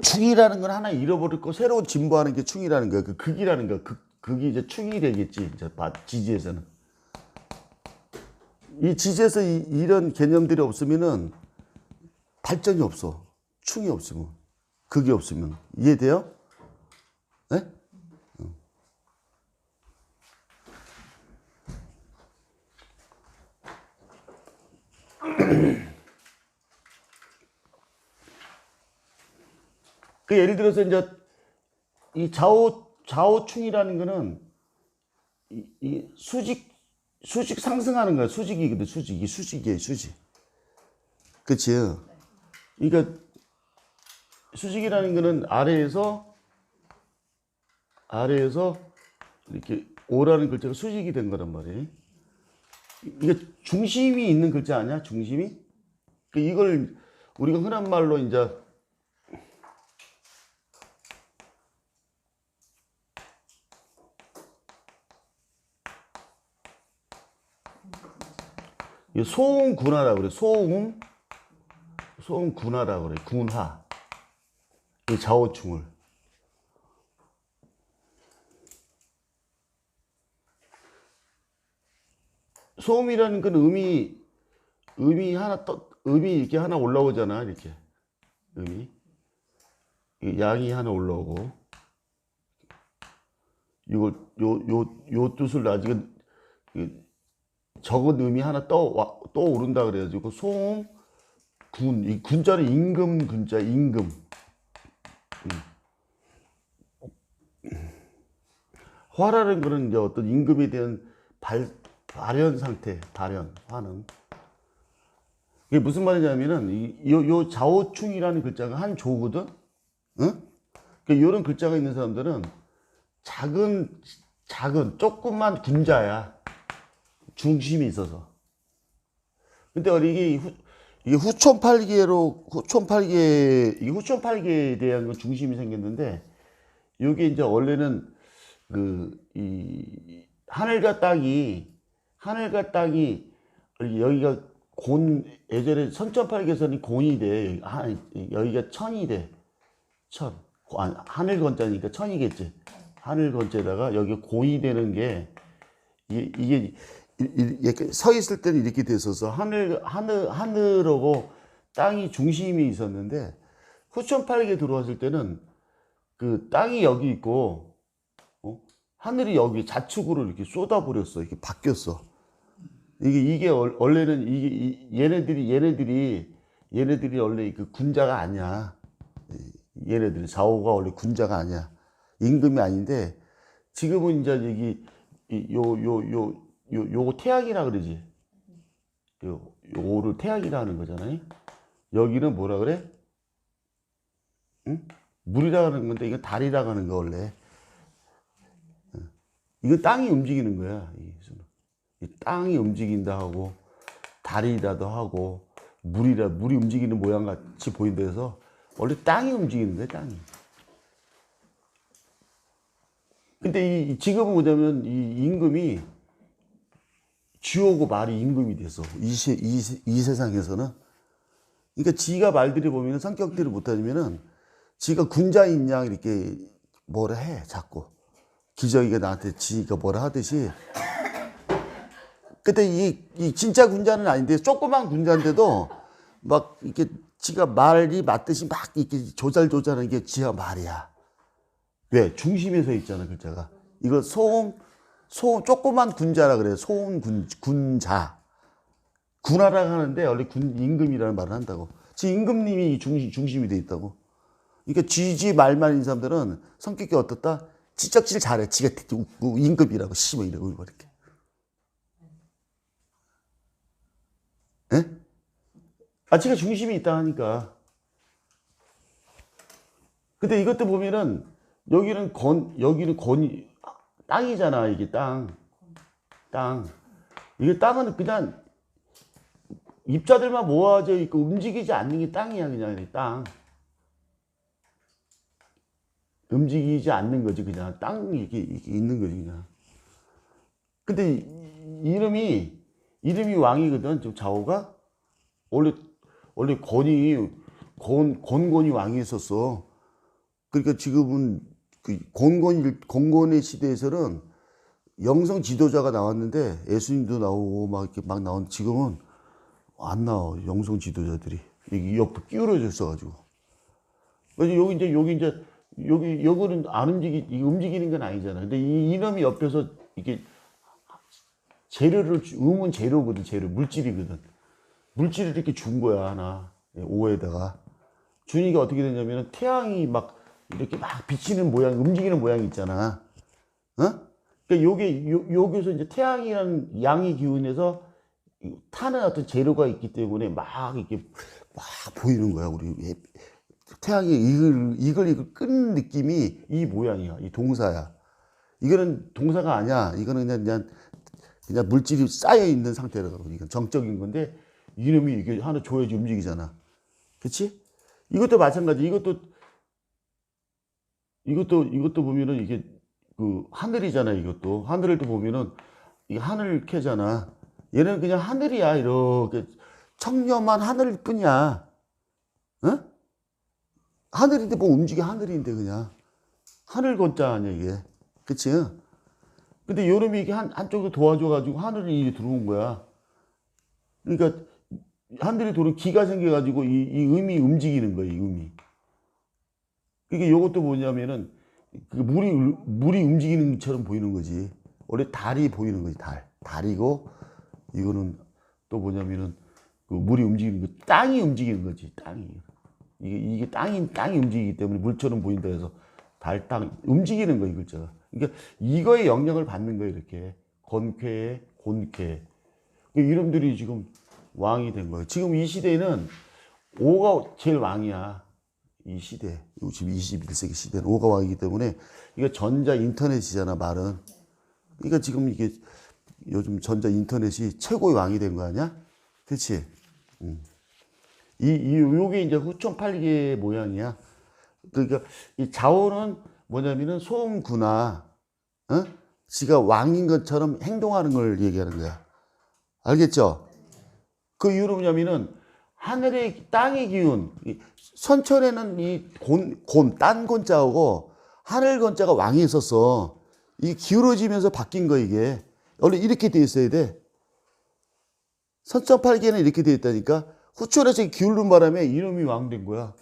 충이라는 건 하나 잃어버릴 거 새로 진보하는 게 충이라는 거야. 그 극이라는 거야. 극, 극이 이제 충이 되겠지. 이제 바- 지지에서는. 이 지지에서 이, 이런 개념들이 없으면은 발전이 없어. 충이 없으면. 극이 없으면. 이해돼요? 네? 그 예를 들어서 이제 이 좌우 좌우충이라는 거는 이, 이 수직 수직 상승하는 거야. 수직이거든 수직이 수직이에요 수직. 그치? 그러니까 수직이라는 거는 아래에서 아래에서 이렇게 오라는 글자가 수직이 된 거란 말이에요. 이게 중심이 있는 글자 아니야? 중심이? 그 이걸 우리가 흔한 말로 이제 소음 군화라고 그래. 소음 소음 군화라고 그래. 군화. 이 좌우충을. 소음이라는 건 음이 음이 하나 떠 음이 이렇게 하나 올라오잖아. 이렇게. 음이 이 양이 하나 올라오고 이걸 요 요 요 뜻을 나중에 이 적은 음이 하나 떠, 와, 떠오른다 그래가지고 소음 군, 이 군자는 임금 군자, 임금. 음. 화라는 거는 이제 어떤 임금에 대한 발, 발현 상태, 발현, 화는. 이게 무슨 말이냐면은, 이, 요, 요 좌우충이라는 글자가 한 조거든? 응? 그 요런 글자가 있는 사람들은 작은, 작은, 조그만 군자야. 중심이 있어서. 근데 이게 후, 이게 후촌팔계로 후촌팔계 이 후촌팔계에 대한 그 중심이 생겼는데 이게 이제 원래는 그 이 하늘과 땅이 하늘과 땅이 여기가 곤 예전에 선천팔계선이 곤이 돼. 하- 여기가 천이 돼천. 하늘 건자니까 천이겠지. 하늘 건자에다가 여기 곤이 되는 게 이게, 이게 서 있을 때는 이렇게 됐어서 하늘 하늘 하늘하고 땅이 중심이 있었는데 후천팔계 들어왔을 때는 그 땅이 여기 있고 어? 하늘이 여기 좌측으로 이렇게 쏟아버렸어. 이렇게 바뀌었어. 이게 이게 월- 원래는 이게 이- 얘네들이 얘네들이 얘네들이 원래 그 군자가 아니야. 이- 얘네들이 좌우가 원래 군자가 아니야. 임금이 아닌데 지금은 이제 여기 요요요 요 요거 태양이라 그러지. 요 요거를 태양이라 하는 거잖아요. 여기는 뭐라 그래? 응? 물이라 하는 건데 이거 달이라 하는 거 원래. 응. 이거 땅이 움직이는 거야. 땅이 움직인다 하고 달이라도 하고 물이라 물이 움직이는 모양 같이 보인다 해서 원래 땅이 움직이는 거야, 땅이. 근데 이 지금은 뭐냐면 이 임금이 쥐오고 말이 임금이 돼서 이, 세, 이, 세- 이 세상에서는 그러니까 지가 말들이 보면 성격들을 못하면은 지가 군자인 양 이렇게 뭐라 해 자꾸 기저귀가 나한테 지가 뭐라 하듯이 그때 이, 이 진짜 군자는 아닌데 조그만 군자인데도 막 이렇게 지가 말이 맞듯이 막 이렇게 조잘조잘하는 게 지가 말이야. 왜? 중심에 서 있잖아, 글자가. 이거 소음, 소음, 조그만 군자라 그래요. 소음 군, 군자. 군하라고 하는데 원래 군, 임금이라는 말을 한다고. 지금 임금님이 중심, 중심이 돼 있다고. 그러니까 쥐지 말만 있는 사람들은 성격이 어떻다? 지적질 잘해. 지가 임금이라고 씨뭐 이러고 이렇게. 예? 아, 지가 중심이 있다 하니까. 근데 이것도 보면은 여기는 건 여기는 건이 땅이잖아 이게 땅. 땅. 이게 땅은 그냥 입자들만 모아져 있고 움직이지 않는 게 땅이야 그냥 이 땅. 움직이지 않는 거지 그냥 땅이 이렇게, 이렇게 있는 거지 그냥. 근데 이- 이름이 이름이 왕이거든 좀 좌우가 원래 원래 권이 권 권권이 왕이 있었어. 그러니까 지금은 그 공건 공건의 시대에서는 영성 지도자가 나왔는데 예수님도 나오고 막 이렇게 막 나온 지금은 안 나와 영성 지도자들이. 여기 옆에 끼우러져 있어가지고. 그래서 여기 이제 여기 이제 여기 여기는 안 움직이 이 움직이는 건 아니잖아. 근데 이 이놈이 옆에서 이게 재료를 주- 음은 재료거든 재료. 물질이거든. 물질을 이렇게 준 거야 하나. 오에다가. 주니까 어떻게 되냐면은 태양이 막 이렇게 막 비치는 모양 움직이는 모양이 있잖아. 어? 그러니까 요게 요, 여기서 이제 태양이라는 양의 기운에서 이 타는 어떤 재료가 있기 때문에 막 이렇게 막 보이는 거야 우리. 예- 태양이 이글 이글 이글 끄는 느낌이 이 모양이야 이 동사야. 이거는 동사가 아니야. 이거는 그냥 그냥 그냥 물질이 쌓여 있는 상태라고 이건 정적인 건데 이놈이 이게 하나 줘야지 움직이잖아. 그렇지 이것도 마찬가지. 이것도 이것도 이것도 보면은 이게 그 하늘이잖아 이것도. 하늘을 또 보면은 이 하늘 캐잖아. 얘는 그냥 하늘이야 이렇게. 청렴한 하늘일 뿐이야. 어? 하늘인데 뭐 움직여 하늘인데 그냥. 하늘 건자 아니야 이게. 그치? 근데 요놈이 이게 한, 한쪽에 도와줘가지고 하늘이 들어온 거야. 그러니까 하늘이 도는 기가 생겨가지고 이, 이 음이 움직이는 거야 이 음이 이게 요것도 뭐냐면은 그 물이 물이 움직이는 것처럼 보이는 거지. 원래 달이 보이는 거지 달. 달이고 이거는 또 뭐냐면은 그 물이 움직이는 거 땅이 움직이는 거지 땅이. 이게 이게 땅이 땅이 움직이기 때문에 물처럼 보인다 해서 달 땅 움직이는 거 이글자가 그러니까 이거의 영향을 받는 거예요 이렇게. 건쾌 곤쾌. 그 이름들이 지금 왕이 된 거예요. 지금 이 시대에는 오가 제일 왕이야 이 시대 요 지금 21세기 시대는 오가 왕이기 때문에 이거 전자 인터넷이잖아 말은 그러니까 지금 이게 요즘 전자 인터넷이 최고의 왕이 된 거 아니야? 그렇지? 음. 이, 이 요게 이제 후총 8개의 모양이야. 그러니까 이 자오는 뭐냐면은 소음구나, 어? 지가 왕인 것처럼 행동하는 걸 얘기하는 거야. 알겠죠? 그 이유는 뭐냐면은 하늘의 땅의 기운, 이 선천에는 이 곤, 곤, 딴 곤자하고 하늘 곤자가 왕이 있었어. 이게 기울어지면서 바뀐 거 이게. 원래 이렇게 돼 있어야 돼. 선천 8개는 이렇게 돼 있다니까. 후천에서 기울는 바람에 이놈이 왕 된 거야.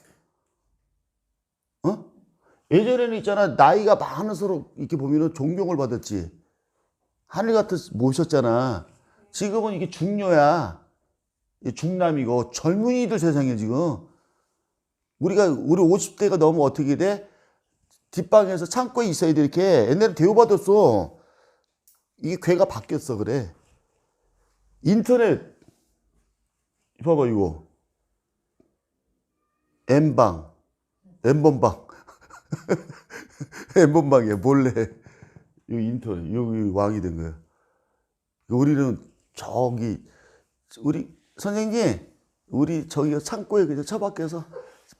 어? 예전에는 있잖아. 나이가 많을수록 이렇게 보면은 존경을 받았지. 하늘 같은 모셨잖아. 지금은 이게 중녀야. 중남이고 젊은이들 세상에 지금. 우리가 우리 50대가 넘으면 어떻게 돼? 뒷방에서 창고에 있어야 돼 이렇게. 옛날에 대우받았어. 이게 괴가 바뀌었어 그래. 인터넷 봐봐 이거 M방 M번방 M번방이야 몰래 여기 인터넷 여기 왕이 된 거야 우리는 저기 우리 선생님 우리 저기 창고에 그냥 처박혀서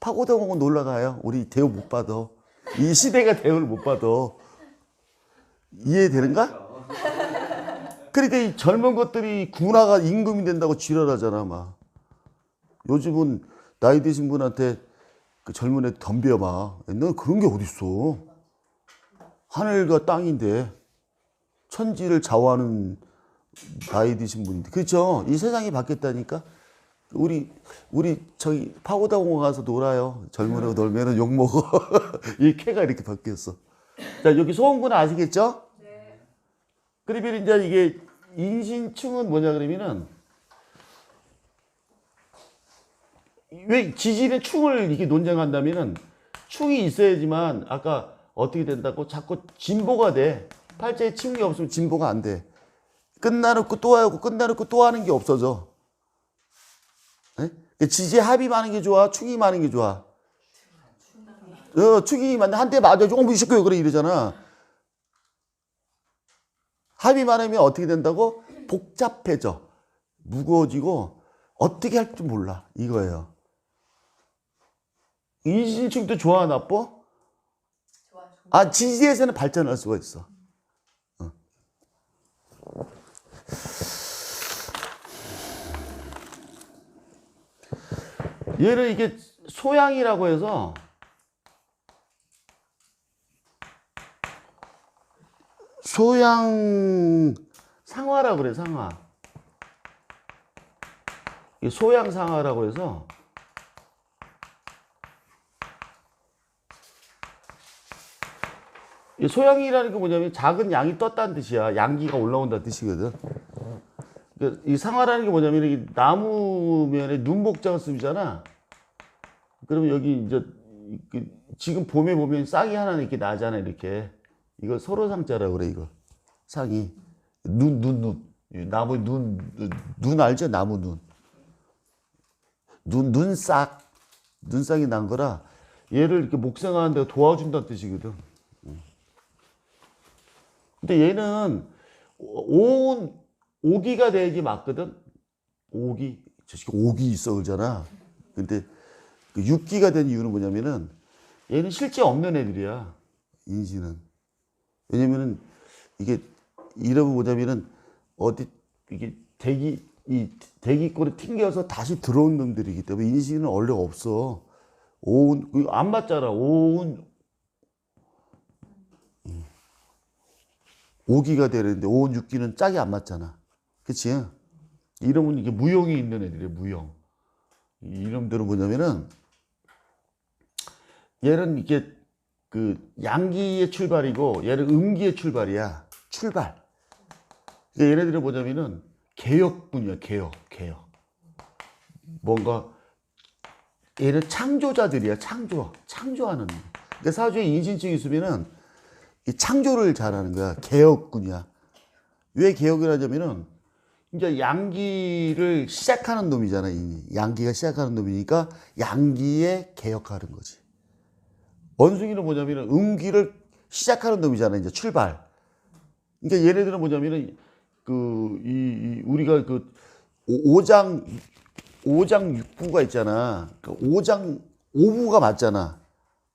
파고다 공원 놀러 가요. 우리 대우 못 받아. 이 시대가 대우를 못 받아. 이해되는가? 그러니까 이 젊은 것들이 군화가 임금이 된다고 지랄하잖아 막. 요즘은 나이 드신 분한테 그 젊은 애 덤벼봐 옛날에 그런 게 어딨어? 하늘과 땅인데 천지를 좌우하는 나이 드신 분인데. 그렇죠. 이 세상이 바뀌었다니까. 우리 우리 저기 파고다 공원 가서 놀아요. 젊은 애 놀면은 욕 먹어. 이 캐가 이렇게 바뀌었어. 자 여기 소원군 아시겠죠? 그러면 이제 이게 인신충은 뭐냐 그러면은 왜 지지는 충을 이렇게 논쟁한다면은 충이 있어야지만 아까 어떻게 된다고 자꾸 진보가 돼. 팔자에 충이 없으면 진보가 안 돼. 끝나놓고 또 하고 끝나놓고 또 하는 게 없어져. 에? 지지 합이 많은 게 좋아, 충이 많은 게 좋아. 어, 충이 많은 한대 맞아줘, 어머 이 새끼 그래 이러잖아. 합이 많으면 어떻게 된다고? 복잡해져. 무거워지고 어떻게 할줄 몰라. 이거예요. 인신충도 좋아 나빠? 아 지지에서는 발전할 수가 있어. 어. 얘를 이게 소양이라고 해서 소양 상화라 그래 상화. 소양 상화라고 해서 소양이라는 게 뭐냐면 작은 양이 떴다는 뜻이야. 양기가 올라온다는 뜻이거든. 그이 상화라는 게 뭐냐면 이 나무 면에 눈목장을 쓰잖아. 그러면 여기 이제 그 지금 봄에 보면 싹이 하나 이렇게 나잖아 이렇게. 이거 서로 상자라고 그래 이거. 상이 눈 눈 눈. 이 나무 눈, 눈, 눈 알죠? 나무 눈. 눈 눈싹 눈싹이 난 거라 얘를 이렇게 목생하는 데 도와준다는 뜻이거든. 근데 얘는 온 오기가 되기 맞거든. 오기 저 새끼 5기 있어 그러잖아. 근데 그 6기가 된 이유는 뭐냐면은 얘는 실제 없는 애들이야. 인신은 왜냐면은 이게 이러고 보자면은 어디 이게 대기 이 대기권에 튕겨서 다시 들어온 놈들이기 때문에 인신은 원래 없어. 오은 안 맞잖아. 오은 5기가 되는데 5, 6기는 짝이 안 맞잖아. 그치? 이러면 이게 무용이 있는 애들이에요, 무용. 이름대로 뭐냐면은, 얘는 이게 그 양기의 출발이고, 얘는 음기의 출발이야. 출발. 그러니까 얘네들은 뭐냐면은, 개혁뿐이야, 개혁, 개혁. 뭔가, 얘는 창조자들이야, 창조, 창조하는. 근데 사주에 인신증이 있으면은, 이 창조를 잘하는 거야. 개혁군이야. 왜 개혁을 하냐면은 이제 양기를 시작하는 놈이잖아. 이 양기가 시작하는 놈이니까 양기에 개혁하는 거지. 원숭이는 뭐냐면은 음기를 시작하는 놈이잖아. 이제 출발. 그러니까 얘네들은 뭐냐면은 그 이 우리가 그 오- 오장 오장 육부가 있잖아. 그 오장 오부가 맞잖아.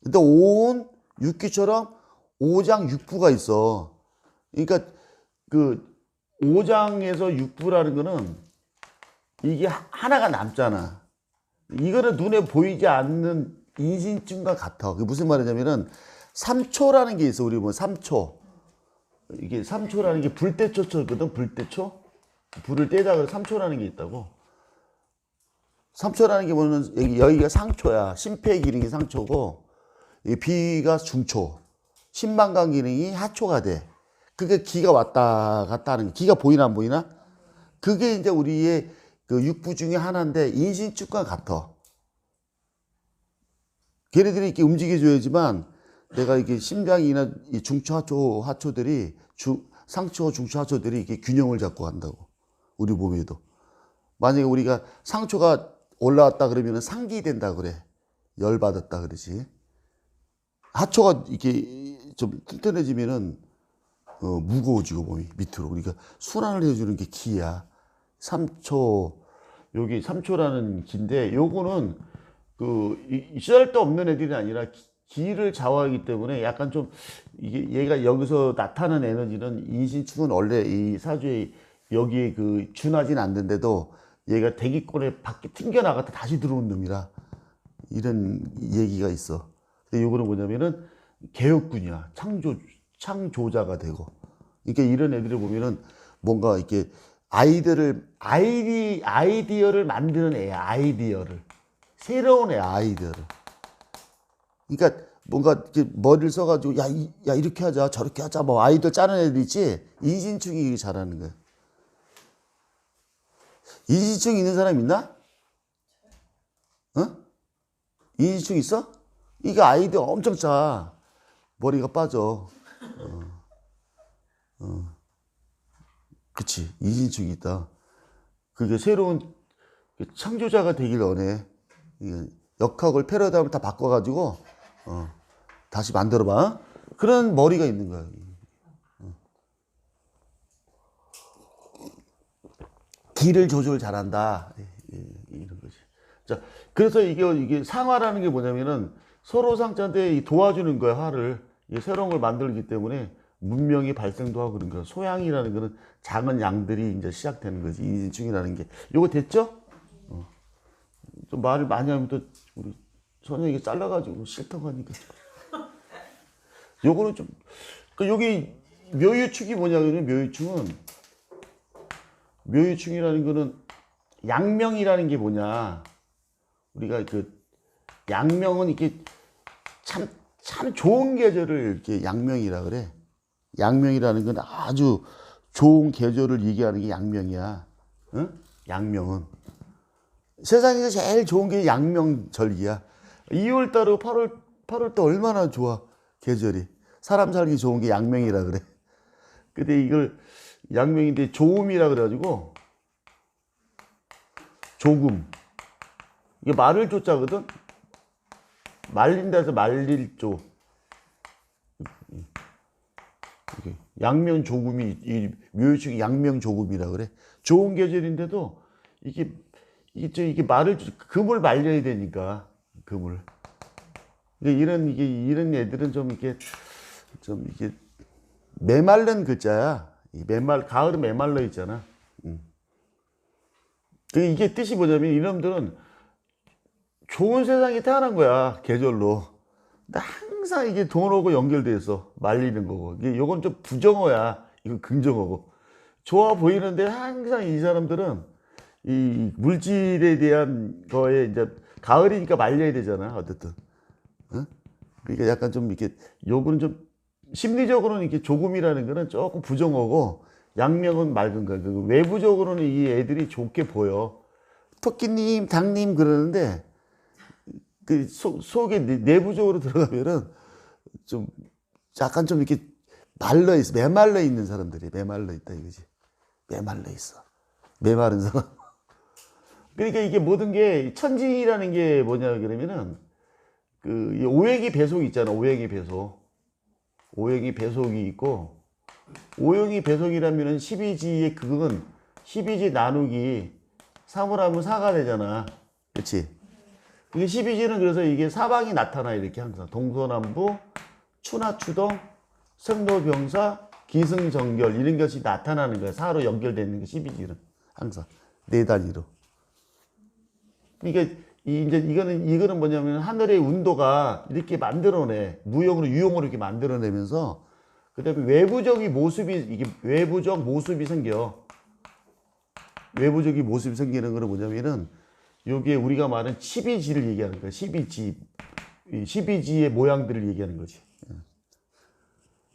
근데 오온 육기처럼 오장 육부가 있어. 그러니까 그 오장에서 육부라는 거는 이게 하- 하나가 남잖아. 이거는 눈에 보이지 않는 인신증과 같아. 그게 무슨 말이냐면은 삼초라는 게 있어. 우리 뭐 삼초. 이게 삼초라는 게 불대초초거든. 불대초. 불을 떼자 그래 삼초라는 게 있다고. 삼초라는 게 뭐냐면 여기 여기가 상초야. 심폐 기능이 상초고 이 비가 중초. 신방광 기능이 하초가 돼. 그게 기가 왔다 갔다 하는 거. 기가 보이나 안 보이나? 그게 이제 우리의 그 육부 중에 하나인데 인신축과 같아. 걔네들이 이렇게 움직여줘야지만 내가 이게 심장이나 이 중초, 하초, 하초들이 주, 상초, 중초, 하초들이 이렇게 균형을 잡고 간다고. 우리 몸에도. 만약에 우리가 상초가 올라왔다 그러면 상기 된다 그래. 열 받았다 그러지. 하초가 이렇게 좀 튼튼해지면은 어, 무거워지고 몸이 밑으로. 그러니까 순환을 해주는 게 기야. 3초 여기 3초라는 기인데 요거는 그 이- 쓸데 없는 애들이 아니라 기- 기를 좌우하기 때문에 약간 좀 이게 얘가 여기서 나타나는 에너지는 인신축은 원래 이 사주에 여기에 그 준하진 않는데도 얘가 대기권에 밖에 튕겨 나갔다 다시 들어온 놈이라 이런 얘기가 있어. 근데 요거는 뭐냐면은 개혁군이야. 창조 창조자가 되고. 그러니까 이런 애들을 보면은 뭔가 이렇게 아이디어를 아이디 아이디어를 만드는 애야. 아이디어를 새로운 애 아이디어를. 그러니까 뭔가 이렇게 머리를 써가지고 야, 이, 야 이렇게 하자 저렇게 하자 뭐 아이디어 짜는 애들 있지 인신충이 잘하는 거야. 인신충 있는 사람 있나? 어? 인신충 있어? 이게 아이디어 엄청 짜. 머리가 빠져. 어. 어. 그치. 인신충이 있다. 그게 새로운 그 창조자가 되길 원해. 역학을 패러다임을 다 바꿔가지고, 어, 다시 만들어봐. 그런 머리가 있는 거야. 어. 기를 조절 잘한다. 예, 예, 이런 거지. 자, 그래서 이게, 이게 상화라는 게 뭐냐면은 서로 이 도와주는 거야, 화를. 새로운 걸 만들기 때문에 문명이 발생도 하고 그런 거야. 소양이라는 거는 작은 양들이 이제 시작되는 거지. 인신충이라는 게. 요거 됐죠? 어. 좀 말을 많이 하면 또 우리 선생님이 잘라가지고 싫다고 하니까. 요거는 좀, 그 여기 묘유축이 뭐냐면 묘유축은 묘유축이라는 거는 양명이라는 게 뭐냐 우리가 그 양명은 이렇게 참 참 좋은 계절을 이렇게 양명이라 그래. 양명이라는 건 아주 좋은 계절을 얘기하는 게 양명이야. 응? 양명은. 세상에서 제일 좋은 게 양명절기야. 2월 달하고 8월 8월 달 얼마나 좋아 계절이. 사람 살기 좋은 게 양명이라 그래. 근데 이걸 양명인데 조음이라 그래가지고 조금. 이게 말을 조자거든 말린다 해서 말릴 조 이게 양명 조금이 이 묘유축이 양명 조금이라 그래 좋은 계절인데도 이게 이게 저 이게 말을 조- 금을 말려야 되니까 금을 이런 이게 이런 애들은 좀 이게 좀 이게 메말른 글자야. 이 메말 가을은 메말라 있잖아. 음. 그 이게 뜻이 뭐냐면 이놈들은 좋은 세상에 태어난 거야 계절로. 근데 항상 이게 돈하고 연결돼 있어 말리는 거고. 이게 요건 좀 부정어야. 이건 긍정어고. 좋아 보이는데 항상 이 사람들은 이 물질에 대한 거에 이제 가을이니까 말려야 되잖아. 어쨌든. 응? 그러니까 약간 좀 이렇게 요거는 좀 심리적으로는 이렇게 조금이라는 거는 조금 부정어고 양명은 맑은 거야. 그 외부적으로는 이 애들이 좋게 보여. 토끼님, 닭님 그러는데 그 속, 속에 내- 내부적으로 들어가면은 좀 약간 좀 이렇게 말라 있어. 메말라 있는 사람들이 메말라 있다 이거지. 메말라 있어. 메마른 사람. 그러니까 이게 모든 게 천지라는 게 뭐냐 그러면은 그이 오행이 배속 있잖아. 오행이 배속. 오행이 배속이 있고 오행이 배속이라면은 12지의 극은 12지 나누기 3을 하면 4가 되잖아. 그렇지? 이게 12지는 그래서 이게 사방이 나타나 이렇게 항상 동서남북 추나 추동 생로병사 기승전결 이런 것이 나타나는 거야. 4로 연결되는 게 12지는 항상 네 단위로. 그러니까 이 이제 이거는 이거는 뭐냐면 하늘의 운도가 이렇게 만들어내 무용으로 유용으로 이렇게 만들어내면서 그다음에 외부적인 모습이 이게 외부적 모습이 생겨 외부적인 모습이 생기는 거는 뭐냐면은 여기에 우리가 말하는 12지를 얘기하는 거야 12지 이 12지의 모양들을 얘기하는 거지 예.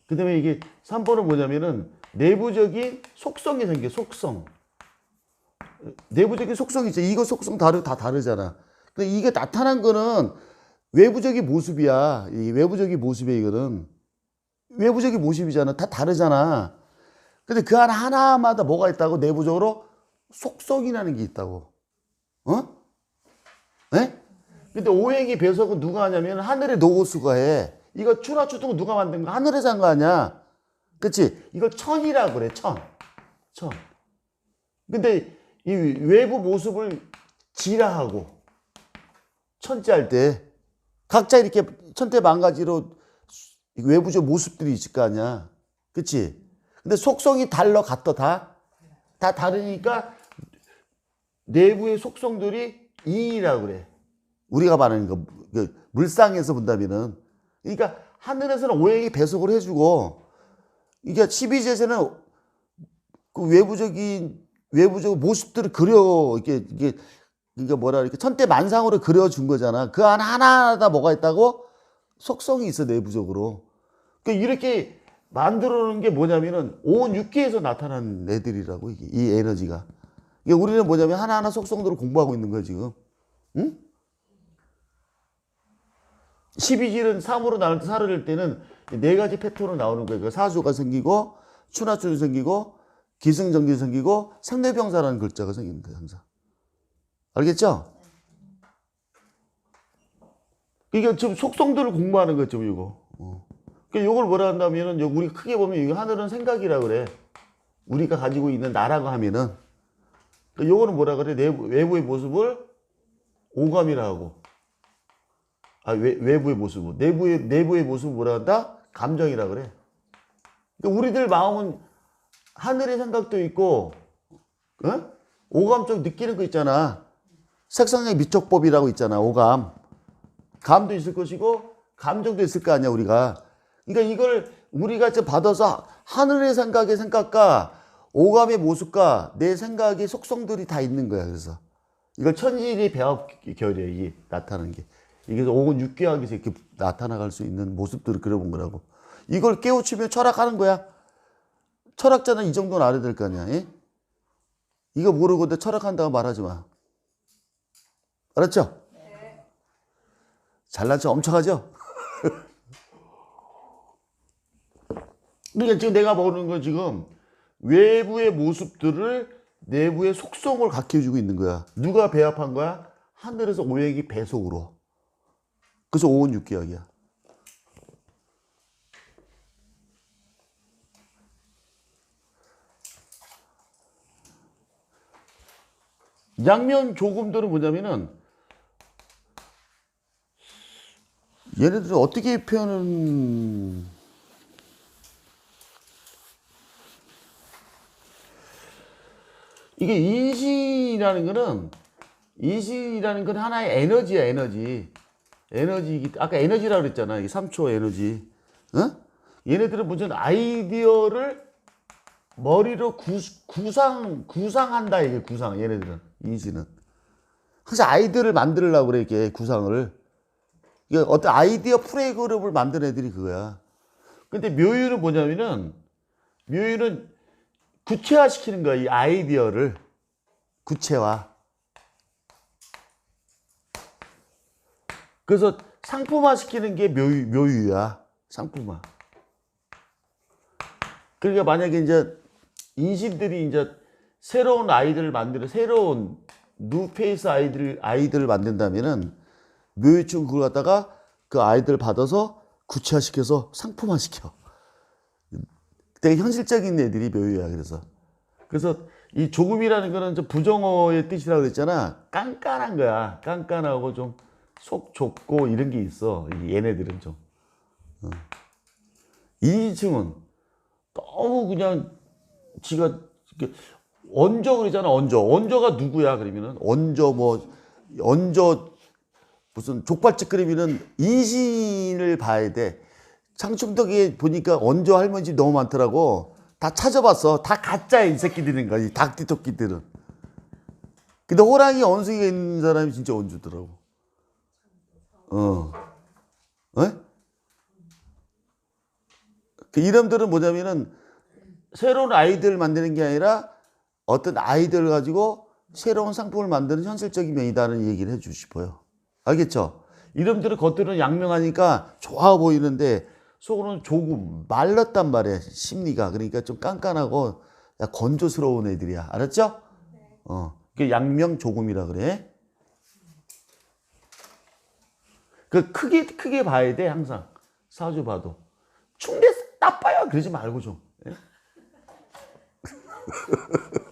그다음에 이게 3번은 뭐냐면은 내부적인 속성이 생겨 속성 내부적인 속성이 있죠. 이거 속성 다르 다 다르잖아. 근데 이게 나타난 거는 외부적인 모습이야. 이 외부적인 모습이야 이거는 외부적인 모습이잖아. 다 다르잖아. 근데 그 하나 하나마다 뭐가 있다고 내부적으로 속성이라는 게 있다고. 어? 네? 근데 오행이 배석은 누가 하냐면 하늘의 노고수가 해. 이거 추라추동은 누가 만든 거? 하늘에서 한 거 아니야. 그치? 이걸 천이라고 그래, 천. 천. 근데 이 외부 모습을 지라하고 천지할 때 각자 이렇게 천태 만가지로 외부적 모습들이 있을 거 아니야. 그치? 근데 속성이 달러 같다, 다? 다 다르니까 내부의 속성들이 이라고 그래. 우리가 말하는 거, 그 물상에서 본다면은. 그러니까 하늘에서는 오행이 배속을 해주고, 이게 12제에서는 그 외부적인 외부적 모습들을 그려 이게 이게 이게 뭐라 이렇게 천대 만상으로 그려준 거잖아. 그 안 하나하나 뭐가 있다고 속성이 있어 내부적으로. 그 이렇게 만들어 놓은 게 뭐냐면은 온 육계에서 나타난 애들이라고 이게 이 에너지가. 이게 우리는 뭐냐면 하나하나 속성들을 공부하고 있는 거야 지금. 응? 12질은 3으로 나눌 때 사를 때는 네 가지 패턴으로 나오는 거예요. 그 사주가 생기고 추나추도 생기고 기승전결이 생기고 생내병사라는 글자가 생기는 거예요, 항상. 알겠죠? 이게 지금 속성들을 공부하는 거죠, 이거. 어. 그러니까 이걸 뭐라 한다면은 요 우리 크게 보면 이거 하늘은 생각이라 그래. 우리가 가지고 있는 나라고 하면은 그러니까 요거는 뭐라 그래? 내부, 외부의 모습을 오감이라 하고. 아, 외, 외부의 모습을. 내부의, 내부의 모습을 뭐라 한다? 감정이라 그래. 그러니까 우리들 마음은 하늘의 생각도 있고, 어? 오감적 느끼는 거 있잖아. 색상의 미촉법이라고 있잖아, 오감. 감도 있을 것이고, 감정도 있을 거 아니야, 우리가. 그러니까 이걸 우리가 지금 받아서 하늘의 생각의 생각과 오감의 모습과 내 생각의 속성들이 다 있는 거야. 그래서 이걸 천지의 배합 결이야 이게 나타나는 게. 이게 오건 육개학에서 이렇게 나타나갈 수 있는 모습들을 그려본 거라고. 이걸 깨우치면 철학하는 거야. 철학자는 이 정도는 알아야 될 거 아니야. 예? 이거 모르고 내 철학한다고 말하지 마. 알았죠? 잘난 척 엄청 하죠? 그러니까 지금 내가 보는 건 지금 외부의 모습들을 내부의 속성을 갖춰주고 있는 거야. 누가 배합한 거야? 하늘에서 오행이 배속으로. 그래서 오온 육기학이야. 양면 조금들은 뭐냐면은 얘네들은 어떻게 표현은 이게 인신이라는 거는 인신이라는 건 하나의 에너지야 에너지. 에너지 아까 에너지라고 그랬잖아. 이게 3초 에너지. 어? 얘네들은 무슨 아이디어를 머리로 구, 구상 구상한다 이게 구상 얘네들은. 인신은 항상 아이디어를 만들려고 그래 이렇게 구상을. 이게 어떤 아이디어 프로그램을 만든 애들이 그거야. 근데 묘유는 뭐냐면은 묘유는 구체화시키는 거야 이 아이디어를. 구체화. 그래서 상품화 시키는 게 묘유, 묘유야. 상품화. 그러니까 만약에 이제 인신들이 이제 새로운 아이들을 만들어 새로운 뉴페이스 아이들 아이들을 만든다면은 묘유충 그걸 갖다가 그 아이들 받아서 구체화시켜서 상품화 시켜. 되게 현실적인 애들이 묘유야 그래서. 그래서 이 조금이라는 거는 좀 부정어의 뜻이라고 그랬잖아. 깐깐한 거야. 깐깐하고 좀 속 좁고 이런 게 있어. 이 얘네들은 좀. 어. 이층은 너무 그냥 지가 언저 그러잖아 언저 언저가 누구야 그러면은? 언저 뭐 언저 무슨 족발집 그러면은 인신을 봐야 돼 창충덕에 보니까 언저 할머니 집 너무 많더라고 다 찾아봤어 다 가짜야 이 새끼들인 거야 이 닭띠 토끼들은 근데 호랑이 원숭이가 있는 사람이 진짜 언주더라고 어 어? 그 이름들은 뭐냐면은 새로운 아이디어를 만드는 게 아니라 어떤 아이디어를 가지고 새로운 상품을 만드는 현실적인 면이다는 얘기를 해주고 싶어요. 알겠죠? 이름들은 겉으로는 양명하니까 좋아 보이는데 속으로는 조금 말랐단 말이야, 심리가. 그러니까 좀 깐깐하고 야, 건조스러운 애들이야. 알았죠? 어. 그 양명 조금이라 그래. 그 크게, 크게 봐야 돼, 항상. 사주 봐도. 충대 나빠요! 그러지 말고 좀. 예?